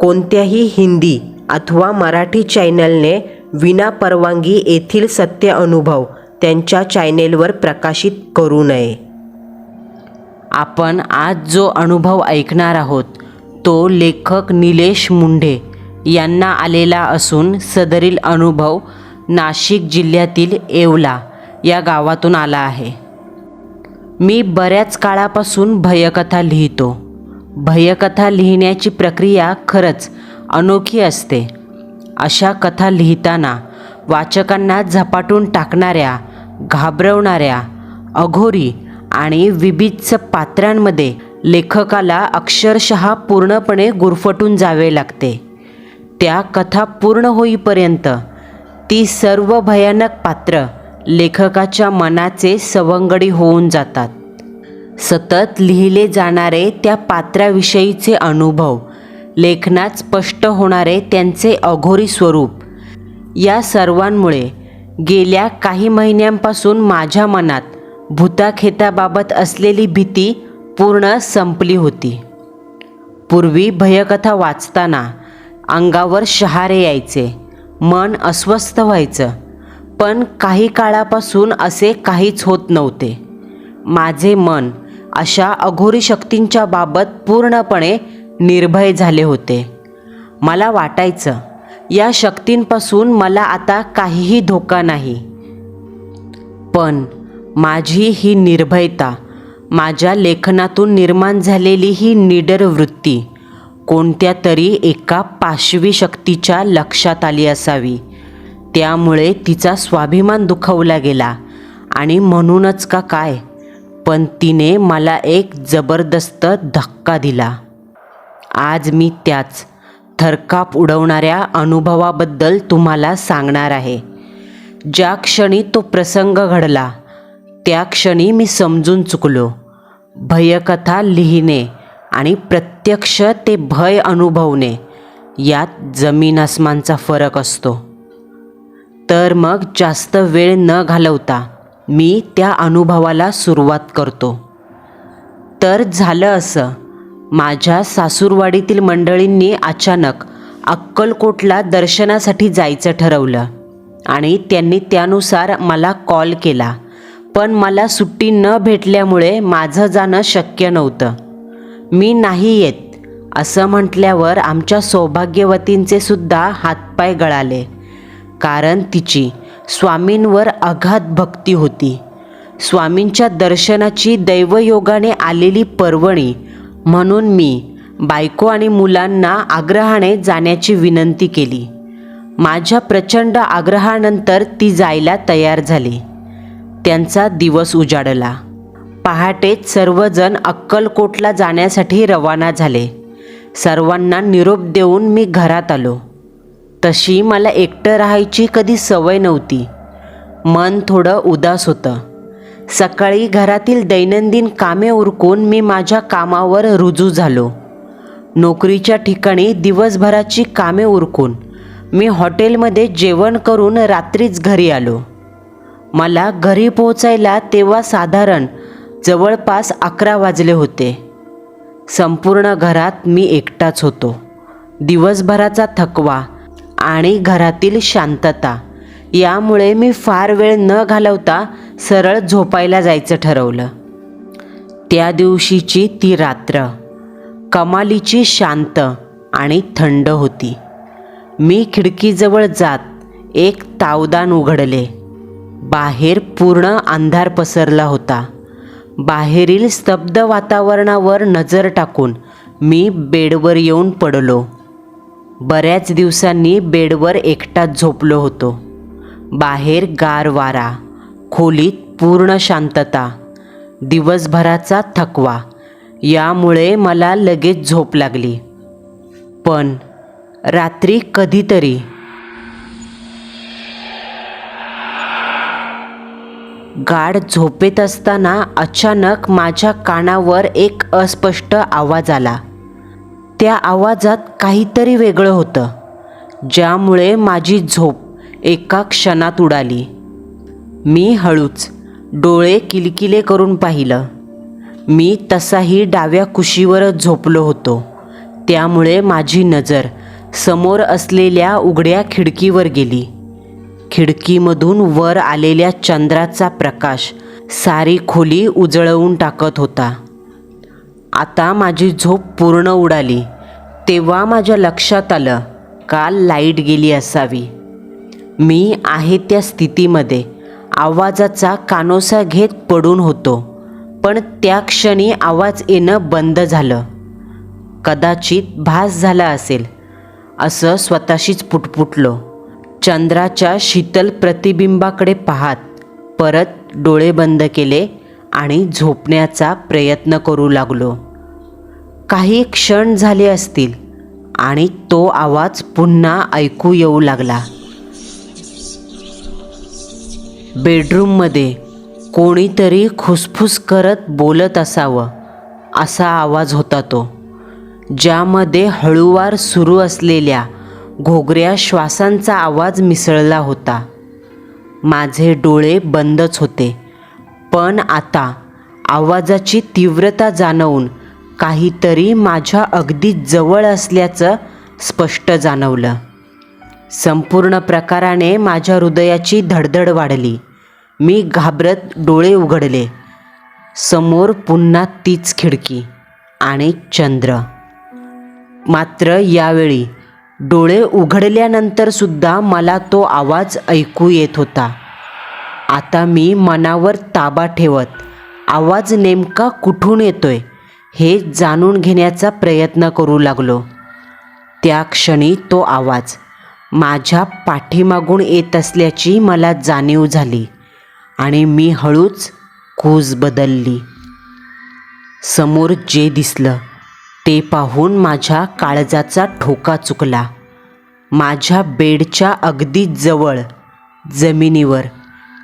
कोणत्याही हिंदी अथवा मराठी चॅनलने विना परवानगी येथील सत्य अनुभव त्यांच्या चॅनेलवर प्रकाशित करू नये. आपण आज जो अनुभव ऐकणार आहोत तो लेखक निलेश मुंढे यांना आलेला असून सदरील अनुभव नाशिक जिल्ह्यातील येवला या गावातून आला आहे. मी बऱ्याच काळापासून भयकथा लिहितो. भयकथा लिहिण्याची प्रक्रिया खरंच अनोखी असते. अशा कथा लिहिताना वाचकांना झपाटून टाकणाऱ्या घाबरवणाऱ्या अघोरी आणि विविध पात्रांमध्ये लेखकाला अक्षरशः पूर्णपणे गुरफटून जावे लागते. त्या कथा पूर्ण होईपर्यंत ती सर्व भयानक पात्र लेखकाच्या मनाचे सवंगडी होऊन जातात. सतत लिहिले जाणारे त्या पात्राविषयीचे अनुभव लेखनात स्पष्ट होणारे त्यांचे अघोरी स्वरूप. या सर्वांमुळे गेल्या काही महिन्यांपासून माझ्या मनात भूताखेताबाबत असलेली भीती पूर्ण संपली होती. पूर्वी भयकथा वाचताना अंगावर शहारे यायचे मन अस्वस्थ व्हायचं पण काही काळापासून असे काहीच होत नव्हते. माझे मन अशा अघोरी शक्तींच्या बाबत पूर्णपणे निर्भय झाले होते. मला वाटायचं या शक्तींपासून मला आता काहीही धोका नाही. पण माझी ही निर्भयता माझ्या लेखनातून निर्माण झालेली ही निडर वृत्ती कोणत्या तरी एका पाशवी शक्तीच्या लक्षात आली असावी. त्यामुळे तिचा स्वाभिमान दुखवला गेला आणि म्हणूनच का काय? पण तिने मला एक जबरदस्त धक्का दिला. आज मी त्याच थरकाप उडवणाऱ्या अनुभवाबद्दल तुम्हाला सांगणार आहे. ज्या क्षणी तो प्रसंग घडला त्या क्षणी मी समजून चुकलो. भयकथा लिहिणे आणि प्रत्यक्ष ते भय अनुभवणे यात जमीन आसमानचा फरक असतो. तर मग जास्त वेळ न घालवता मी त्या अनुभवाला सुरुवात करतो. तर झालं असं. माझ्या सासूरवाडीतील मंडळींनी अचानक अक्कलकोटला दर्शनासाठी जायचं ठरवलं आणि त्यांनी त्यानुसार मला कॉल केला. पण मला सुट्टी न भेटल्यामुळे माझं जाणं शक्य नव्हतं. मी नाही येत असं म्हटल्यावर आमच्या सौभाग्यवतींचे सुद्धा हातपाय गळाले. कारण तिची स्वामींवर अगाध भक्ती होती. स्वामींच्या दर्शनाची दैवयोगाने आलेली पर्वणी म्हणून मी बायको आणि मुलांना आग्रहाने जाण्याची विनंती केली. माझ्या प्रचंड आग्रहानंतर ती जायला तयार झाली. त्यांचा दिवस उजाडला. पहाटेच सर्वजण अक्कलकोटला जाण्यासाठी रवाना झाले. सर्वांना निरोप देऊन मी घरात आलो. तशी मला एकटं राहायची कधी सवय नव्हती. मन थोडं उदास होतं. सकाळी घरातील दैनंदिन कामे उरकून मी माझ्या कामावर रुजू झालो. नोकरीच्या ठिकाणी दिवसभराची कामे उरकून मी हॉटेलमध्ये जेवण करून रात्रीच घरी आलो. मला घरी पोहोचायला तेव्हा साधारण जवळपास अकरा वाजले होते. संपूर्ण घरात मी एकटाच होतो. दिवसभराचा थकवा आणि घरातील शांतता. यामुळे मी फार वेळ न घालवता सरळ झोपायला जायचं ठरवलं. त्या दिवशीची ती रात्र. कमालीची शांत आणि थंड होती. मी खिडकीजवळ जात एक तावदान उघडले. बाहेर पूर्ण अंधार पसरला होता. बाहेरील स्तब्ध वातावरणावर नजर टाकून मी बेडवर येऊन पडलो. बऱ्याच दिवसांनी बेडवर एकटाच झोपलो होतो. बाहेर गार वारा खोलीत पूर्ण शांतता दिवसभराचा थकवा यामुळे मला लगेच झोप लागली. पण रात्री कधीतरी गाढ झोपेत असताना अचानक माझ्या कानावर एक अस्पष्ट आवाज आला. त्या आवाजात काहीतरी वेगळं होतं ज्यामुळे माझी झोप एका क्षणात उडाली. मी हळूच डोळे किलकिले करून पाहिलं. मी तसाही डाव्या कुशीवरच झोपलो होतो. त्यामुळे माझी नजर समोर असलेल्या उघड्या खिडकीवर गेली. खिडकीमधून वर आलेल्या चंद्राचा प्रकाश सारी खोली उजळवून टाकत होता. आता माझी झोप पूर्ण उडाली. तेव्हा माझ्या लक्षात आलं काल लाइट गेली असावी. मी आहे त्या स्थितीमध्ये. आवाजाचा कानोसा घेत पडून होतो. पण त्या क्षणी आवाज येणं बंद झालं. कदाचित भास झाला असेल. असं स्वतःशीच पुटपुटलो. चंद्राच्या शीतल प्रतिबिंबाकडे पाहत. परत डोळे बंद केले आणि झोपण्याचा प्रयत्न करू लागलो. काही क्षण झाले असतील आणि तो आवाज पुन्हा ऐकू येऊ लागला. बेडरूममध्ये कोणीतरी खुसफुस करत बोलत असावं असा आवाज होता तो ज्यामध्ये हळूवार सुरू असलेल्या घोगऱ्या श्वासांचा आवाज मिसळला होता. माझे डोळे बंदच होते पण आता आवाजाची तीव्रता जाणवून काहीतरी माझ्या अगदी जवळ असल्याचं स्पष्ट जाणवलं. संपूर्ण प्रकाराने माझ्या हृदयाची धडधड वाढली. मी घाबरत डोळे उघडले. समोर पुन्हा तीच खिडकी आणि चंद्र. मात्र यावेळी डोळे उघडल्यानंतर सुद्धा मला तो आवाज ऐकू येत होता. आता मी मनावर ताबा ठेवत आवाज नेमका कुठून येतोय? हे जाणून घेण्याचा प्रयत्न करू लागलो. त्या क्षणी तो आवाज माझ्या पाठीमागून येत असल्याची मला जाणीव झाली आणि मी हळूच कूज बदलली. समोर जे दिसलं ते पाहून माझ्या काळजाचा ठोका चुकला. माझ्या बेडच्या अगदी जवळ जमिनीवर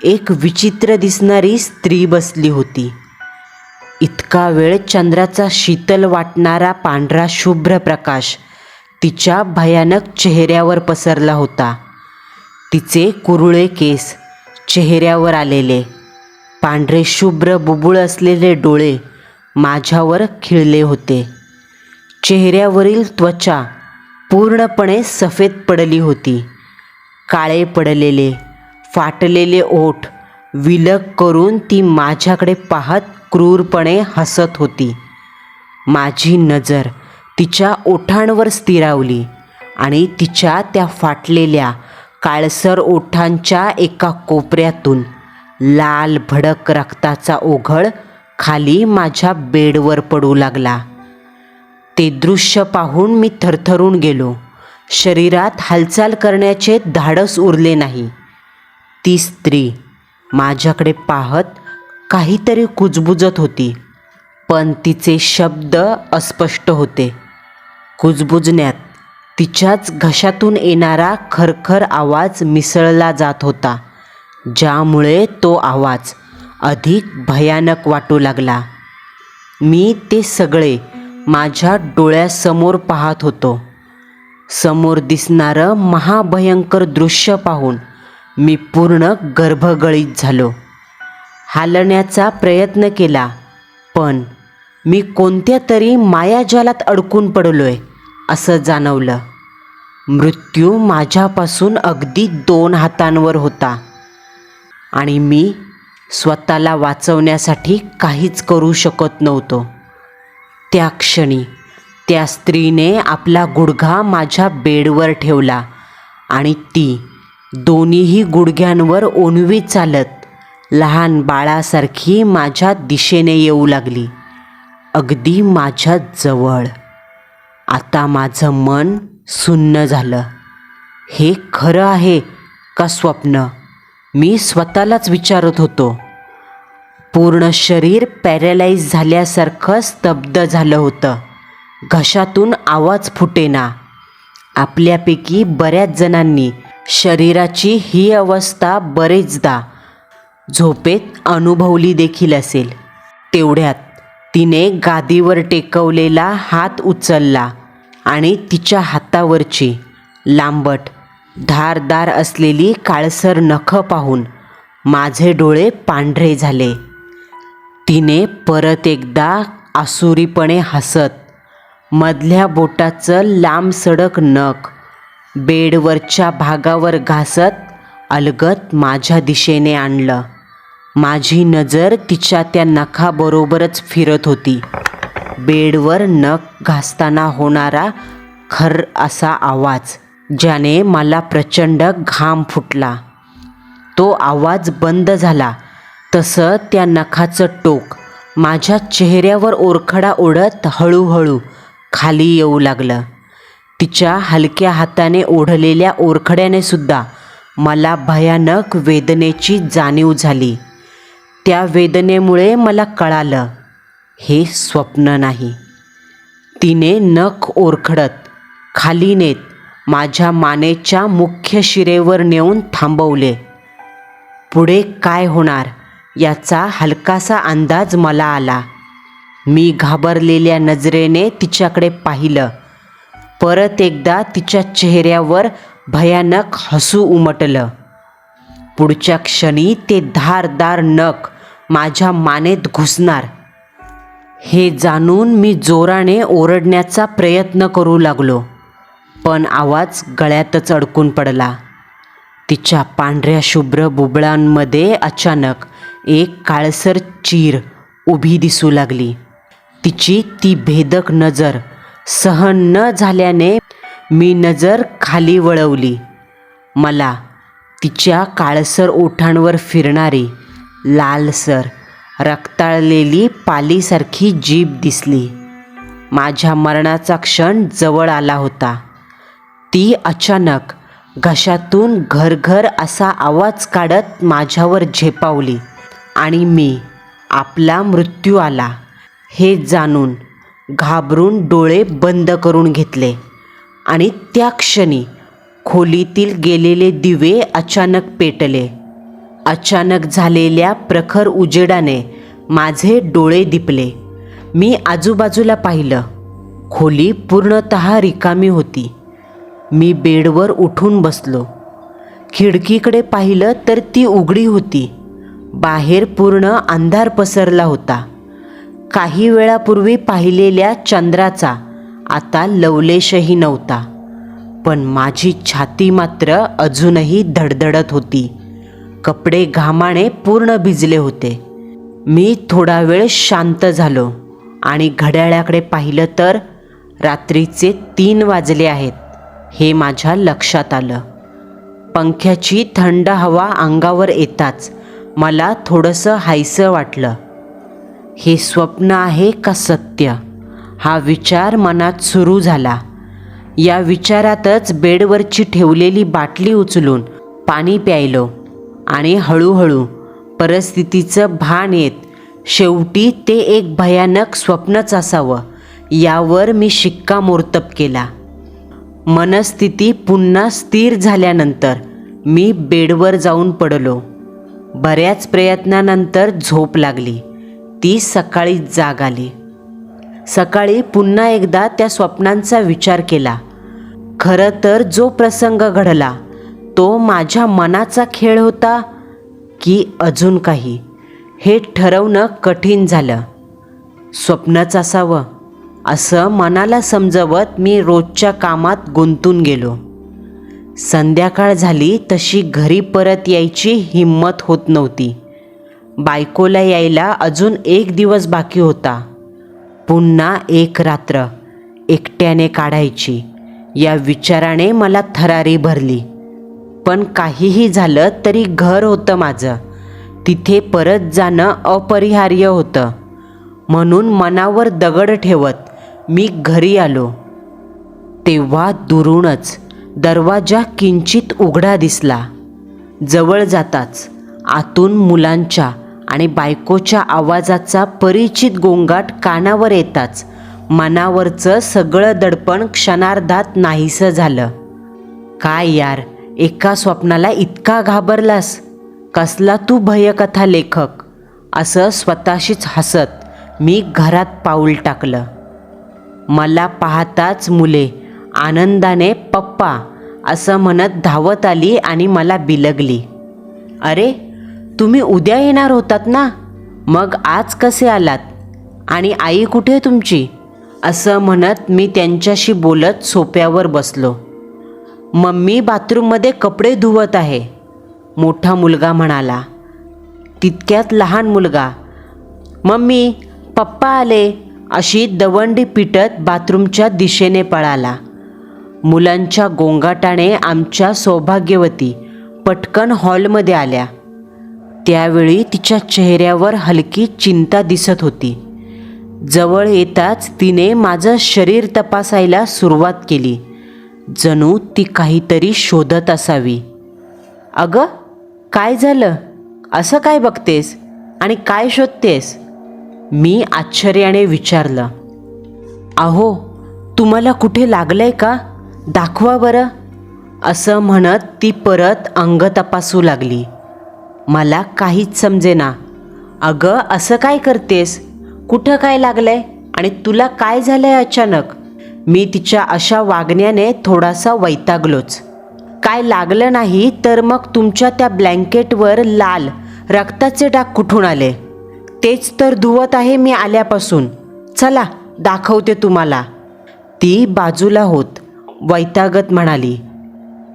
एक विचित्र दिसणारी स्त्री बसली होती. इतका वेळ चंद्राचा शीतल वाटणारा पांढरा शुभ्र प्रकाश तिच्या भयानक चेहऱ्यावर पसरला होता. तिचे कुरुळे केस चेहऱ्यावर आलेले. पांढरे शुभ्र बुबुळ असलेले डोळे माझ्यावर खिळले होते. चेहऱ्यावरील त्वचा पूर्णपणे सफेद पडली होती. काळे पडलेले फाटलेले ओठ विलग करून ती माझ्याकडे पाहत क्रूरपणे हसत होती. माझी नजर तिच्या ओठांवर स्थिरावली आणि तिच्या त्या फाटलेल्या काळसर ओठांच्या एका कोपऱ्यातून लाल भडक रक्ताचा ओघळ खाली माझ्या बेडवर पडू लागला. ते दृश्य पाहून मी थरथरून गेलो. शरीरात हालचाल करण्याचे धाडस उरले नाही. ती स्त्री माझ्याकडे पाहत काहीतरी कुजबुजत होती पण तिचे शब्द अस्पष्ट होते. कुजबुजण्यात तिच्याच घशातून येणारा खरखर आवाज मिसळला जात होता ज्यामुळे तो आवाज अधिक भयानक वाटू लागला. मी ते सगळे माझ्या डोळ्यासमोर पाहत होतो. समोर दिसणारं महाभयंकर दृश्य पाहून मी पूर्ण गर्भगळीत झालो. हालण्याचा प्रयत्न केला. पण मी कोणत्या तरी मायाजालात अडकून पडलोय असं जाणवलं. मृत्यू माझ्यापासून अगदी दोन हातांवर होता. आणि मी स्वतःला वाचवण्यासाठी काहीच करू शकत नव्हतो. त्या क्षणी त्या स्त्रीने आपला गुडघा माझ्या बेडवर ठेवला आणि ती दोन्हीही गुडघ्यांवर ओणवी चालत लहान बाळासारखी माझ्या दिशेने येऊ लागली. अगदी माझ्या जवळ. आता माझं मन सुन्न झालं. हे खरं आहे का स्वप्न? मी स्वतःलाच विचारत होतो. पूर्ण शरीर पॅरलाईज झाल्यासारखं स्तब्ध झालं होतं. घशातून आवाज फुटेना. आपल्यापैकी बऱ्याच जणांनी शरीराची ही अवस्था बरेचदा झोपेत अनुभवली देखील असेल. तेवढ्यात तिने गादीवर टेकवलेला हात उचलला आणि तिच्या हातावरची लांबट धारदार असलेली काळसर नखं पाहून माझे डोळे पांढरे झाले. तिने परत एकदा आसुरीपणे हसत मधल्या बोटाचं लांब सडक नख बेडवरच्या भागावर घासत अलगत माझ्या दिशेने आणलं. माझी नजर तिच्या त्या नखाबरोबरच फिरत होती. बेडवर नख घासताना होणारा खर असा आवाज ज्याने मला प्रचंड घाम फुटला. तो आवाज बंद झाला. तसं त्या नखाचं टोक माझ्या चेहऱ्यावर ओरखडा ओढत हळूहळू खाली येऊ लागलं. तिच्या हलक्या हाताने ओढलेल्या ओरखड्याने सुद्धा मला भयानक वेदनेची जाणीव झाली. त्या वेदनेमुळे मला कळालं हे स्वप्न नाही. तिने नख ओरखडत खाली नेत माझ्या मानेच्या मुख्य शिरेवर नेऊन थांबवले. पुढे काय होणार याचा हलकासा अंदाज मला आला. मी घाबरलेल्या नजरेने तिच्याकडे पाहिलं. परत एकदा तिच्या चेहऱ्यावर भयानक हसू उमटलं. पुढच्या क्षणी ते धारदार नख माझ्या मानेत घुसणार. हे जाणून मी जोराने ओरडण्याचा प्रयत्न करू लागलो पण आवाज गळ्यातच अडकून पडला. तिच्या पांढऱ्या शुभ्र बुबळांमध्ये अचानक एक काळसर चीर उभी दिसू लागली. तिची ती भेदक नजर सहन न झाल्याने मी नजर खाली वळवली. मला तिच्या काळसर ओठांवर फिरणारी लालसर रक्ताळलेली पालीसारखी जीभ दिसली. माझ्या मरणाचा क्षण जवळ आला होता. ती अचानक घशातून घरघर असा आवाज काढत माझ्यावर झेपावली आणि मी आपला मृत्यू आला हे जाणून घाबरून डोळे बंद करून घेतले आणि त्या क्षणी खोलीतील गेलेले दिवे अचानक पेटले. अचानक झालेल्या प्रखर उजेडाने माझे डोळे दिपले. मी आजूबाजूला पाहिलं. खोली पूर्णत रिकामी होती. मी बेडवर उठून बसलो. खिडकीकडे पाहिलं तर ती उघडी होती. बाहेर पूर्ण अंधार पसरला होता. काही वेळापूर्वी पाहिलेल्या चंद्राचा आता लवलेशही नव्हता. पण माझी छाती मात्र अजूनही धडधडत होती. कपडे घामाने पूर्ण भिजले होते. मी थोडा वेळ शांत झालो आणि घड्याळाकडे पाहिलं तर रात्रीचे तीन वाजले आहेत हे माझ्या लक्षात आलं. पंख्याची थंड हवा अंगावर येताच मला थोडंसं हायसं वाटलं. हे स्वप्न आहे का सत्य? हा विचार मनात सुरू झाला. या विचारातच बेडवरची ठेवलेली बाटली उचलून पाणी प्यायलो. आणि हळूहळू परिस्थितीचं भान येत शेवटी ते एक भयानक स्वप्नच असावं यावर मी शिक्कामोर्तब केला. मनस्थिती पुन्हा स्थिर झाल्यानंतर मी बेडवर जाऊन पडलो. बऱ्याच प्रयत्नानंतर झोप लागली. ती सकाळी जाग आली. सकाळी पुन्हा एकदा त्या स्वप्नांचा विचार केला. खरं तर जो प्रसंग घडला तो माझ्या मनाचा खेळ होता की अजून काही. हे ठरवणं कठीण झालं. स्वप्नच असावं असं मनाला समजवत मी रोजच्या कामात गुंतून गेलो. संध्याकाळ झाली तशी घरी परत यायची हिंमत होत नव्हती. बायकोला यायला अजून एक दिवस बाकी होता. पुन्हा एक रात्र एकट्याने काढायची. या विचाराने मला थरारी भरली. पण काहीही झालं तरी घर होतं माझं. तिथे परत जाणं अपरिहार्य होतं. म्हणून मनावर दगड ठेवत मी घरी आलो. तेव्हा दुरूनच दरवाजा किंचित उघडा दिसला. जवळ जाताच आतून मुलांच्या आणि बायकोच्या आवाजाचा परिचित गोंगाट कानावर येताच मनावरचं सगळं दडपण क्षणार्धात नाहीसं झालं. काय यार एका स्वप्नाला इतका घाबरलास? कसला तू भयकथा लेखक? असं स्वतःशीच हसत मी घरात पाऊल टाकलं. मला पाहताच मुले आनंदाने पप्पा असं म्हणत धावत आली आणि मला बिलगली. अरे तुम्ही उद्या येणार होतात ना? मग आज कसे आलात? आणि आई कुठे आहे तुमची? असं म्हणत मी त्यांच्याशी बोलत सोप्यावर बसलो. मम्मी बाथरूममध्ये कपडे धुवत आहे. मोठा मुलगा म्हणाला तितक्यात लहान मुलगा. मम्मी पप्पा आले. अशी दवंडी पिटत बाथरूमच्या दिशेने पळाला. मुलांच्या गोंगाटाने आमच्या सौभाग्यवती पटकन हॉलमध्ये आल्या. त्यावेळी तिच्या चेहऱ्यावर हलकी चिंता दिसत होती. जवळ येताच तिने माझं शरीर तपासायला सुरुवात केली. जणू ती काहीतरी शोधत असावी. अगं काय झालं? असं काय बघतेस? आणि काय शोधतेस? मी आश्चर्याने विचारलं. अहो तुम्हाला कुठे लागलंय का? दाखवा बरं. असं म्हणत ती परत अंग तपासू लागली. मला काहीच समजेना. अगं असं काय करतेस? कुठं काय लागलंय? आणि तुला काय झालंय अचानक? मी तिच्या अशा वागण्याने थोडासा वैतागलोच. काय लागलं नाही तर मग तुमच्या त्या ब्लँकेटवर लाल रक्ताचे डाग कुठून आले? तेच तर धुवत आहे मी आल्यापासून. चला दाखवते तुम्हाला. ती बाजूला होत वैतागत म्हणाली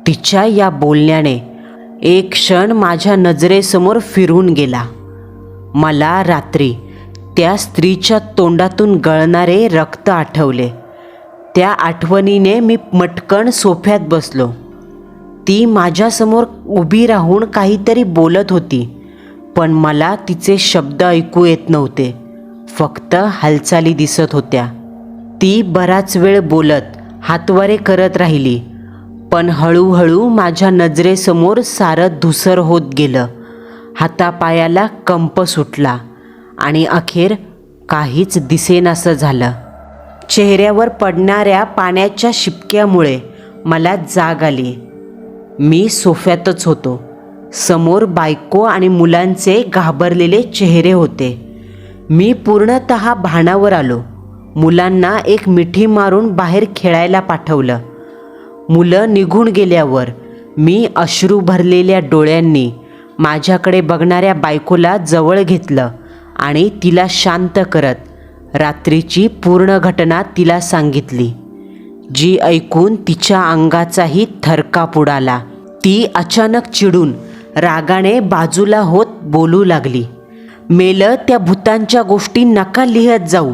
तिच्या या बोलण्याने एक क्षण माझ्या नजरेसमोर फिरून गेला. मला रात्री त्या स्त्रीच्या तोंडातून गळणारे रक्त आठवले. त्या आठवणीने मी मटकन सोफ्यात बसलो. ती माझ्यासमोर उभी राहून काहीतरी बोलत होती पण मला तिचे शब्द ऐकू येत नव्हते. फक्त हालचाली दिसत होत्या. ती बराच वेळ बोलत हातवारे करत राहिली पण हळूहळू माझ्या नजरेसमोर सारं धुसर होत गेलं. हातापायाला कंप सुटला आणि अखेर काहीच दिसेनासं झालं. चेहऱ्यावर पडणाऱ्या पाण्याच्या शिपक्यामुळे मला जाग आली. मी सोफ्यातच होतो. समोर बायको आणि मुलांचे घाबरलेले चेहरे होते. मी पूर्णत भानावर आलो. मुलांना एक मिठी मारून बाहेर खेळायला पाठवलं. मुलं निघून गेल्यावर मी अश्रू भरलेल्या डोळ्यांनी माझ्याकडे बघणाऱ्या बायकोला जवळ घेतलं आणि तिला शांत करत रात्रीची पूर्ण घटना तिला सांगितली. जी ऐकून तिच्या अंगाचाही थरकाप उडाला ती अचानक चिडून रागाने बाजूला होत बोलू लागली. मेलं त्या भूतांच्या गोष्टी नका लिहत जाऊ.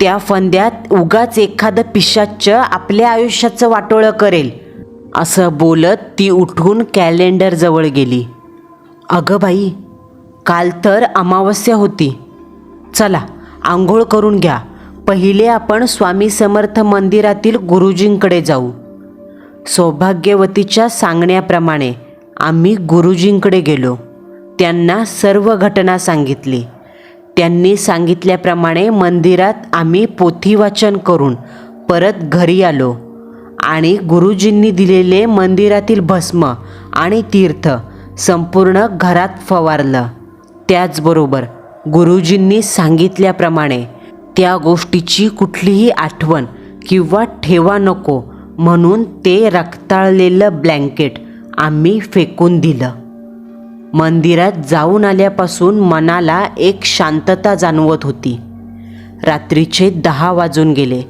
त्या फंद्यात उगाच एखादं पिशाच्च आपल्या आयुष्याचं वाटोळं करेल. असं बोलत ती उठून कॅलेंडरजवळ गेली. अगं बाई काल तर अमावस्या होती. चला आंघोळ करून घ्या. पहिले आपण स्वामी समर्थ मंदिरातील गुरुजींकडे जाऊ. सौभाग्यवतीच्या सांगण्याप्रमाणे आम्ही गुरुजींकडे गेलो. त्यांना सर्व घटना सांगितली. त्यांनी सांगितल्याप्रमाणे मंदिरात आम्ही पोथीवाचन करून परत घरी आलो आणि गुरुजींनी दिलेले मंदिरातील भस्म आणि तीर्थ संपूर्ण घरात फवारलं. त्याचबरोबर गुरुजींनी सांगितल्याप्रमाणे त्या गोष्टीची कुठलीही आठवण किंवा ठेवा नको म्हणून ते रक्ताळलेलं ब्लँकेट आम्ही फेकून दिलं. मंदिरात जाऊन आल्यापासून मनाला एक शांतता जाणवत होती. रात्रीचे दहा वाजून गेले.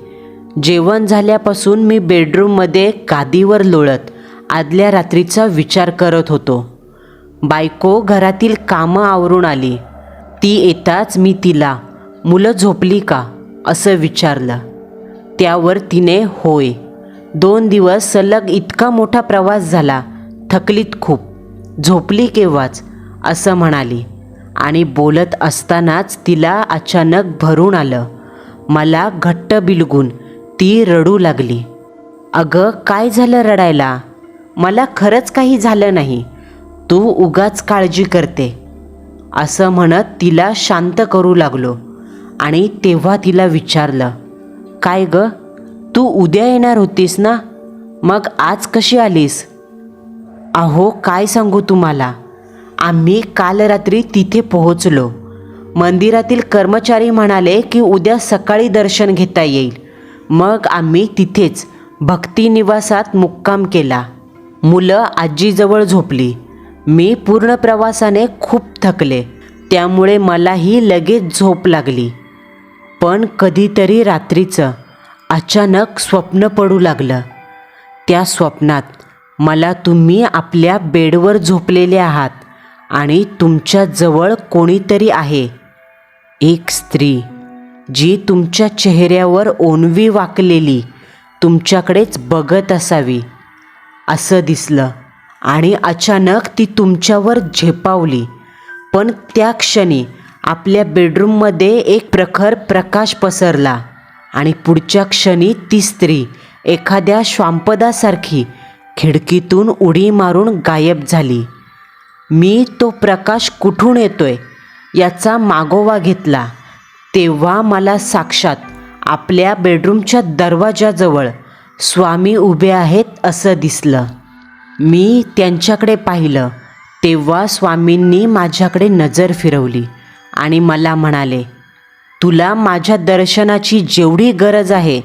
जेवण झाल्यापासून मी बेडरूममध्ये कादीवर लोळत आदल्या रात्रीचा विचार करत होतो. बायको घरातील कामं आवरून आली. ती येताच मी तिला मुलं झोपली का? असं विचारलं. त्यावर तिने होय. दोन दिवस सलग इतका मोठा प्रवास झाला थकलीत खूप. झोपली केव्हाच? असं म्हणाली. आणि बोलत असतानाच तिला अचानक भरून आलं. मला घट्ट बिलगून ती रडू लागली. अगं काय झालं रडायला? मला खरंच काही झालं नाही. तू उगाच काळजी करते. असं म्हणत तिला शांत करू लागलो. आणि तेव्हा तिला विचारलं काय ग तू उद्या येणार होतीस ना? मग आज कशी आलीस? अहो काय सांगू तुम्हाला? आम्ही काल रात्री तिथे पोहोचलो. मंदिरातील कर्मचारी म्हणाले की उद्या सकाळी दर्शन घेता येईल. मग आम्ही तिथेच भक्ती निवासात मुक्काम केला. मुलं आजीजवळ झोपली. मी पूर्ण प्रवासाने खूप थकले. त्यामुळे मलाही लगेच झोप लागली. पण कधीतरी रात्रीचं अचानक स्वप्न पडू लागलं. त्या स्वप्नात मला तुम्ही आपल्या बेडवर झोपलेले आहात आणि तुमच्या जवळ कोणीतरी आहे. एक स्त्री जी तुमच्या चेहऱ्यावर ओनवी वाकलेली तुमच्याकडेच बघत असावी. असं दिसलं. आणि अचानक ती तुमच्यावर झेपावली. पण त्या क्षणी आपल्या बेडरूममध्ये एक प्रखर प्रकाश पसरला आणि पुढच्या क्षणी ती स्त्री एखाद्या श्वांपदासारखी खिडकीतून उडी मारून गायब झाली. मी तो प्रकाश कुठून येतोय याचा मागोवा घेतला. तेव्हा मला साक्षात आपल्या बेडरूमच्या दरवाजाजवळ स्वामी उभे आहेत असं दिसलं. मी त्यांच्याकडे पाहिलं तेव्हा स्वामींनी माझ्याकडे नजर फिरवली आणि मला म्हणाले तुला माझ्या दर्शनाची जेवढी गरज आहे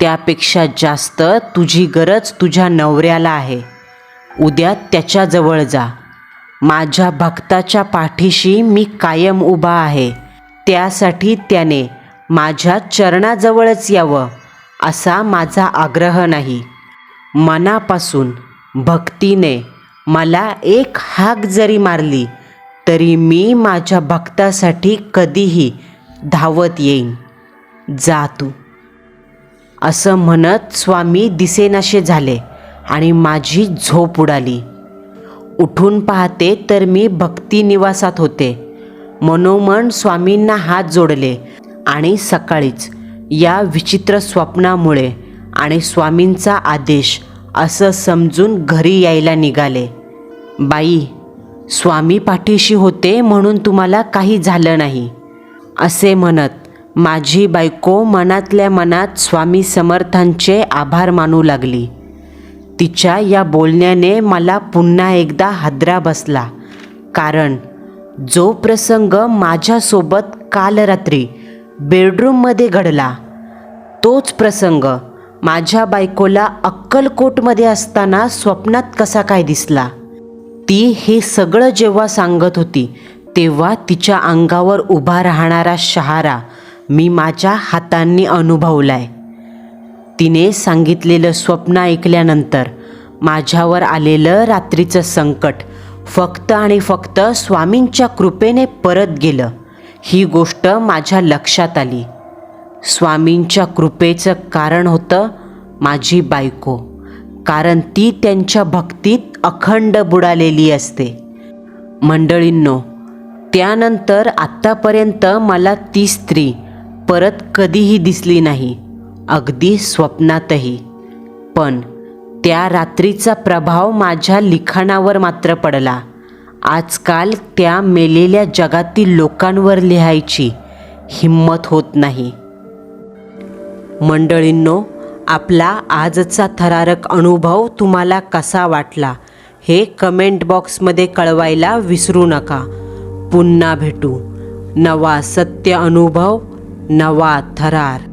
त्यापेक्षा जास्त तुझी गरज तुझ्या नवऱ्याला आहे. उद्या त्याच्याजवळ जा. माझ्या भक्ताच्या पाठीशी मी कायम उभा आहे. त्यासाठी त्याने माझ्या चरणाजवळच यावं असा माझा आग्रह नाही. मनापासून भक्तीने मला एक हाक जरी मारली तरी मी माझ्या भक्तासाठी कधीही धावत येईन. जा तू. असं म्हणत स्वामी दिसेनाशे झाले आणि माझी झोप उडाली. उठून पाहते तर मी भक्ती निवासात होते. मनोमन स्वामींना हात जोडले आणि सकाळीच या विचित्र स्वप्नामुळे आणि स्वामींचा आदेश असं समजून घरी यायला निघाले. बाई स्वामी पाठीशी होते म्हणून तुम्हाला काही झालं नाही असे म्हणत माझी बायको मनातल्या मनात स्वामी समर्थांचे आभार मानू लागली. तिच्या या बोलण्याने मला पुन्हा एकदा हादरा बसला कारण जो प्रसंग माझ्यासोबत काल रात्री बेडरूममध्ये घडला तोच प्रसंग माझ्या बायकोला अक्कलकोटमध्ये असताना स्वप्नात कसा काय दिसला? ती हे सगळं जेव्हा सांगत होती तेव्हा तिच्या अंगावर उभा राहणारा शहारा मी माझ्या हातांनी अनुभवलाय. तिने सांगितलेलं स्वप्न ऐकल्यानंतर माझ्यावर आलेलं रात्रीचं संकट फक्त आणि फक्त स्वामींच्या कृपेने परत गेलं. ही गोष्ट माझ्या लक्षात आली. स्वामींच्या कृपेचं कारण होतं माझी बायको कारण ती त्यांच्या भक्तीत अखंड बुडालेली असते. मंडळींनो त्यानंतर आत्तापर्यंत मला ती स्त्री परत कधीही दिसली नाही अगदी स्वप्नातही. पण त्या रात्रीचा प्रभाव माझ्या लिखाणावर मात्र पडला. आजकाल त्या मेलेल्या जगातील लोकांवर लिहायची हिंमत होत नाही. मंडळींनो आपला आजचा थरारक अनुभव तुम्हाला कसा वाटला हे कमेंट बॉक्समध्ये कळवायला विसरू नका. पुन्हा भेटू. नवा सत्य अनुभव नवा थरार.